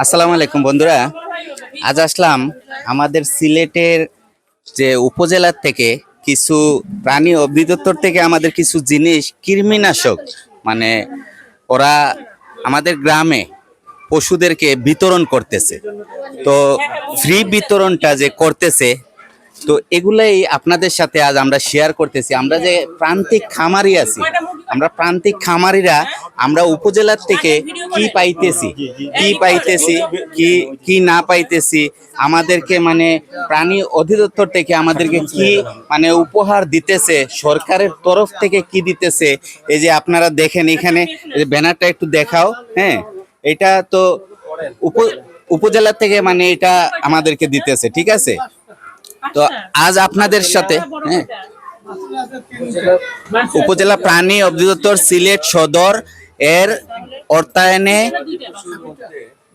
আসসালামু আলাইকুম বন্ধুরা। আজ আসলাম আমাদের সিলেটের যে উপজেলার থেকে কিছু প্রাণী অভিদপ্তর থেকে আমাদের কিছু জিনিস, কৃমিনাশক। মানে ওরা আমাদের গ্রামে পশুদেরকে বিতরণ করতেছে। তো ফ্রি বিতরণটা যে করতেছে তো এগুলাই আপনাদের সাথে আজ আমরা শেয়ার করতেছি। আমরা যে প্রান্তিক খামারি আছি আমরা প্রান্তিক খামারিরা আমরা উপজেলার থেকে কি পাইতেছি কি পাইতেছি কি কি না পাইতেছি আমাদেরকে মানে প্রাণী অধিদপ্তর থেকে আমাদেরকে কি মানে উপহার দিতেছে সরকারের তরফ থেকে কি দিতেছে এই যে আপনারা দেখেন এখানে এই ব্যানারটা একটু দেখাও হ্যাঁ এটা তো উপ উপজেলা থেকে মানে এটা আমাদেরকে দিতেছে ঠিক আছে? তো আজ আপনাদের সাথে হ্যাঁ। উপজেলা প্রাণী অধিদপ্তর সিলেট সদর এর অর্থায়নে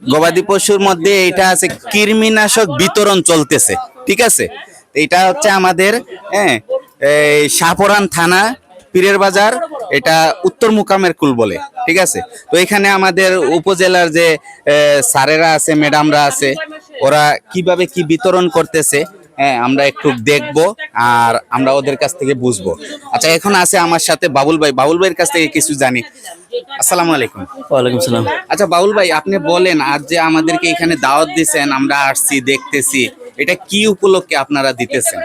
গবাদি পশুর মধ্যে এটা আছে কৃমিনাশক বিতরণ চলতেছে ঠিক আছে? এটা হচ্ছে আমাদের হ্যাঁ এই শাহপরান থানা পীরের বাজার এটা উত্তর মুকামের কুল বলে ঠিক আছে? তো এখানে আমাদের উপজেলার যে স্যারেরা আছে ম্যাডামরা আছে ওরা কীভাবে কি বিতরণ করতেছে হ্যাঁ আমরা একটু দেখব আর আমরা ওদের কাছ থেকে বুঝব। আচ্ছা এখন আছে আমার সাথে বাবুল ভাই। বাবুল ভাইয়ের কাছ থেকে কিছু জানি। আসসালামু আলাইকুম। ওয়ালাইকুম সালাম। আচ্ছা বাবুল ভাই আপনি বলেন আজ যে আমাদেরকে এখানে দাওয়াত দিছেন আমরা আসছি দেখতেছি এটা কি উপলক্ষে আপনারা দিতেছেন?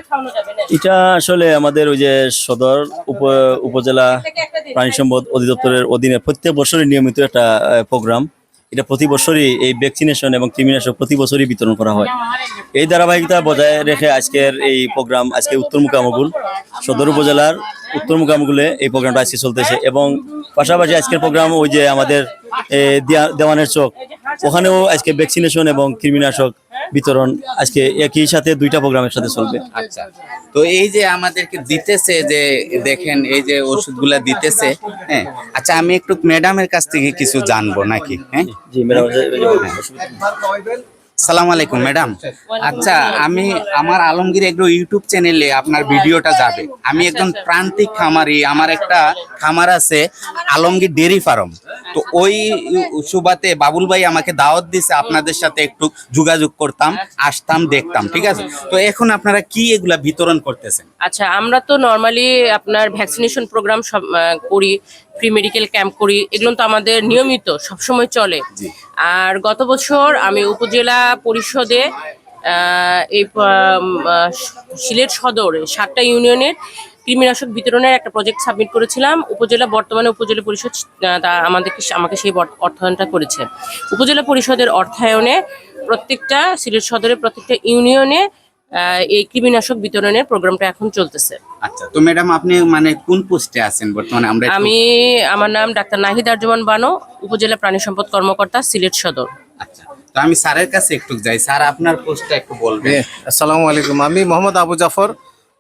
এটা আসলে আমাদের ওই যে সদর উপ- উপজেলা প্রাণী সম্পদ অধিদপ্তরের অধীনে প্রত্যেক বছরই নিয়মিত একটা প্রোগ্রাম। এটা প্রতি বছরই এই ভ্যাকসিনেশন এবং কৃমিনাশক প্রতি বছরই বিতরণ করা হয়। এই ধারাবাহিকতা বজায় রেখে আজকের এই প্রোগ্রাম আজকে উত্তর মুকামগুল সদর উপজেলার উত্তর মুকামগুলে এই প্রোগ্রামটা আজকে চলতেছে এবং পাশাপাশি আজকের প্রোগ্রাম ওই যে আমাদের দেওয়ানের চোখ ওখানেও আজকে ভ্যাকসিনেশন এবং কৃমিনাশক বিতরণ আজকে একই সাথে দুইটা প্রোগ্রামের সাথে চলবে। আচ্ছা। তো এই যে আমাদেরকে দিতেছে যে দেখেন এই যে ওষুধগুলা দিতেছে হ্যাঁ? আচ্ছা আমি একটু ম্যাডামের কাছ থেকে কিছু জানব নাকি হ্যাঁ? জি ম্যাডাম সালাম আলাইকুম ম্যাডাম। আচ্ছা আমি আমার আলমগীর এগ্রো ইউটিউব চ্যানেলে আপনার ভিডিওটা যাবে। আমি একজন প্রান্তিক খামারি আমার একটা খামার আছে আলমগীর ডেরি ফার্ম। তো ওই সুবাতে বাবুল ভাই আমাকে দাওয়াত দিছে আপনাদের সাথে একটু যোগাযোগ করতাম আসতাম দেখতাম ঠিক আছে? তো এখন আপনারা কি এগুলা বিতরণ করতেছেন? আচ্ছা আমরা তো নর্মালি আপনার ভ্যাকসিনেশন প্রোগ্রাম সব করি ফ্রি মেডিকেল ক্যাম্প করি এগুলো তো আমাদের নিয়মিত সবসময় চলে। আর গত বছর আমি উপজেলা পরিষদে এই সিলেট সদর সাতটা ইউনিয়নের কৃমিনাশক বিতরণের একটা প্রজেক্ট সাবমিট করেছিলাম। উপজেলা বর্তমানে উপজেলা পরিষদ তা আমাদেরকে আমাকে সেই অর্থায়নটা করেছে। উপজেলা পরিষদের অর্থায়নে প্রত্যেকটা সিলেট সদরের প্রত্যেকটা ইউনিয়নে এই কৃমিনাশক বিতরণের প্রোগ্রামটা এখন চলতেছে। আচ্ছা তো ম্যাডাম আপনি মানে কোন পোস্টে আছেন বর্তমানে? আমরা আমি আমার নাম ডাক্তার নাহিদ আরজমান বানো উপজেলা প্রাণী সম্পদ কর্মকর্তা সিলেট সদর। আচ্ছা তো আমি স্যারের কাছে একটু যাই। স্যার আপনার পোস্টটা একটু বলবেন। আসসালামু আলাইকুম। আমি মোহাম্মদ আবু জাফর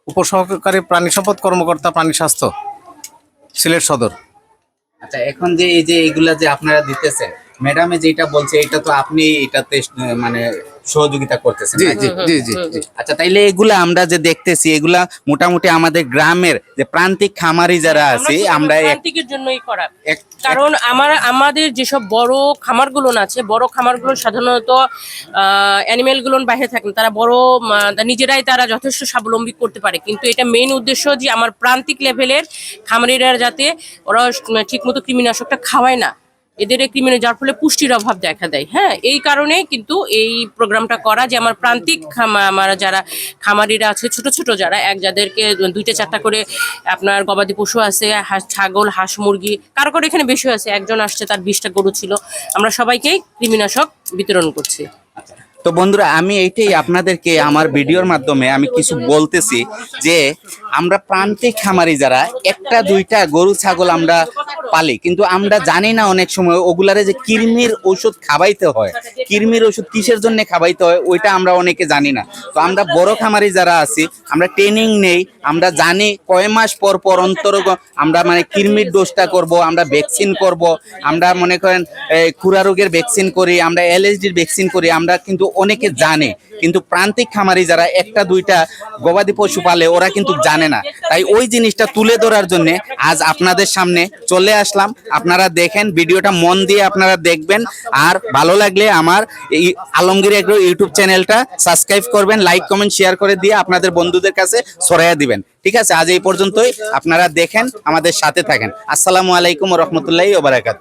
উপসহকারী প্রাণী সম্পদ কর্মকর্তা প্রাণী স্বাস্থ্য, সিলেট সদর। আচ্ছা এখন যে এই যে এইগুলা যে আপনারা দিতেছেন, ম্যাডামে যেটা বলছে, এটা তো আপনি এটাতে মানে সহযোগিতা করতেছেন জি জি জি জি জি। আচ্ছা তাইলে এগুলা আমরা যে দেখতেছি এগুলা মোটামুটি আমাদের গ্রামের যে প্রান্তিক খামারি যারা আছে আমরা প্রান্তিকের জন্যই করা। কারণ আমার আমাদের যেসব বড় খামারগুলো আছে বড় খামারগুলো সাধারণত অ্যানিমেলগুলো বাইরে থাকেন তারা বড় নিজেরাই তারা যথেষ্ট স্বাবলম্বী করতে পারে। কিন্তু এটা মেইন উদ্দেশ্য যে আমার প্রান্তিক লেভেলের খামারিরা যাতে ওরা ঠিকমতো কৃমিনাশকটা খাওয়ায় না। এদের কৃমিনে যার ফলে পুষ্টির অভাব দেখা দেয়। হ্যাঁ এই কারণে কিন্তু এই প্রোগ্রামটা করা যে আমার প্রান্তিক আমার যারা খামারিরা আছে, ছোট ছোট যারা, এক যাদেরকে দুইটা, চারটা করে আপনার গবাদি পশু আছে ছাগল, হাঁস, মুরগি, কারও কারও এখানে বেশি আছে একজন আসছে, তার বিশটা গরু ছিল। আমরা সবাইকেই কৃমিনাশক বিতরণ করছি। তো বন্ধুরা, আমি এইটাই আপনাদেরকে আমার ভিডিওর মাধ্যমে আমি কিছু বলতেছি যে, আমরা প্রান্তিক খামারি যারা, একটা, দুইটা গরু, ছাগল আমরা পালি। কিন্তু আমরা জানি না অনেক সময় ওগুলারে যে কৃমির ওষুধ খাবাইতে হয়, কৃমির ওষুধ কিসের জন্য খাবাইতে হয়, ওইটা আমরা অনেকে জানি না। তো আমরা বড় খামারি যারা আছি, আমরা ট্রেনিং নেই আমরা জানি কয় মাস পর পর অন্তর আমরা মানে কৃমির ডোজটা করব, আমরা ভ্যাকসিন করব, আমরা মনে করেন খুরা রোগের ভ্যাকসিন করি, আমরা এলএসডির ভ্যাকসিন করি, আমরা কিন্তু অনেকে জানে। কিন্তু প্রান্তিক খামারি যারা একটা, দুইটা গবাদি পশু পালে, ওরা কিন্তু জানে না। তাই ওই জিনিসটা তুলে ধরার জন্য আজ আপনাদের সামনে চলে আসলাম। আপনারা দেখেন, ভিডিওটা মন দিয়ে আপনারা দেখবেন। আর ভালো লাগলে আমার এই আলমগীর এগ্রো ইউটিউব চ্যানেলটা সাবস্ক্রাইব করবেন, লাইক, কমেন্ট শেয়ার করে দিয়ে আপনাদের বন্ধুদের কাছে সরাইয়া দিবেন। দিবেন ঠিক আছে? আজ এই পর্যন্তই। আপনারা দেখেন, আমাদের সাথে থাকেন। আসসালামু আলাইকুম রহমতুল্লাহ ওবরাকাত